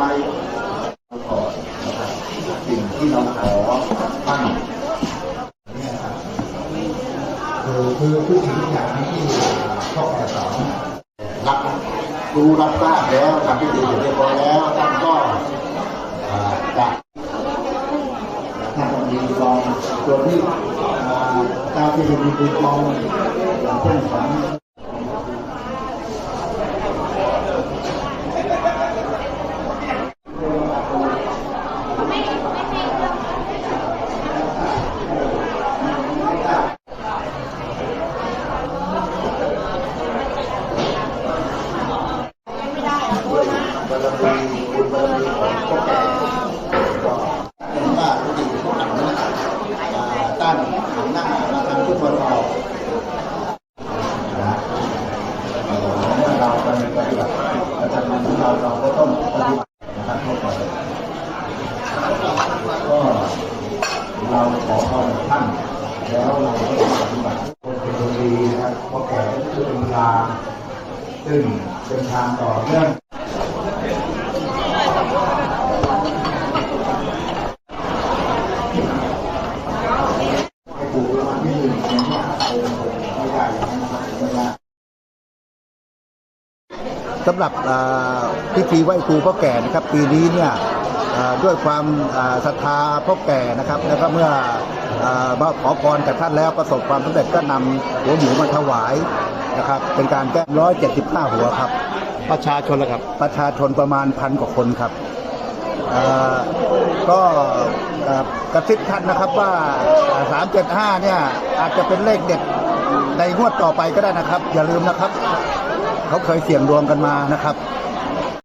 ายก่อนสิ่งที่เราขอตั้งคือคือผู้หญิงอย่างนี้ท่ข้อแปดสองรับรู้รับทราบแล้วทำที่ดีเรียบร้อยแล้วท่านก็จะท่านมีกองตัวที่การที่จะมีกองเพื่อนของ ซึ่งเป็นทางต่อเนื่อง ให้ปลูกประมาณที่หนึ่งอย่างนี้เออไม่ได้อย่างนั้นไม่ได้สำหรับอ่าพิธีไหว้ครูพ่อแก่นะครับ ปีนี้เนี่ยอ่าด้วยความอ่าศรัทธาพ่อแก่นะครับ แล้วก็เมื่ออ่ามาขอพรจากท่านแล้วประสบความสำเร็จก็นำหัวหมูมาถวายนะครับ เป็นการแก้ร้อยเจ็ดสิบห้าหัวครับ ประชาชนละครับ ประชาชนประมาณพันกว่าคนครับเอ่อ ก็กระซิบท่านนะครับว่า 375 เนี่ยอาจจะเป็นเลขเด็ดในงวดต่อไปก็ได้นะครับ อย่าลืมนะครับ เขาเคยเสี่ยงดวงกันมานะครับ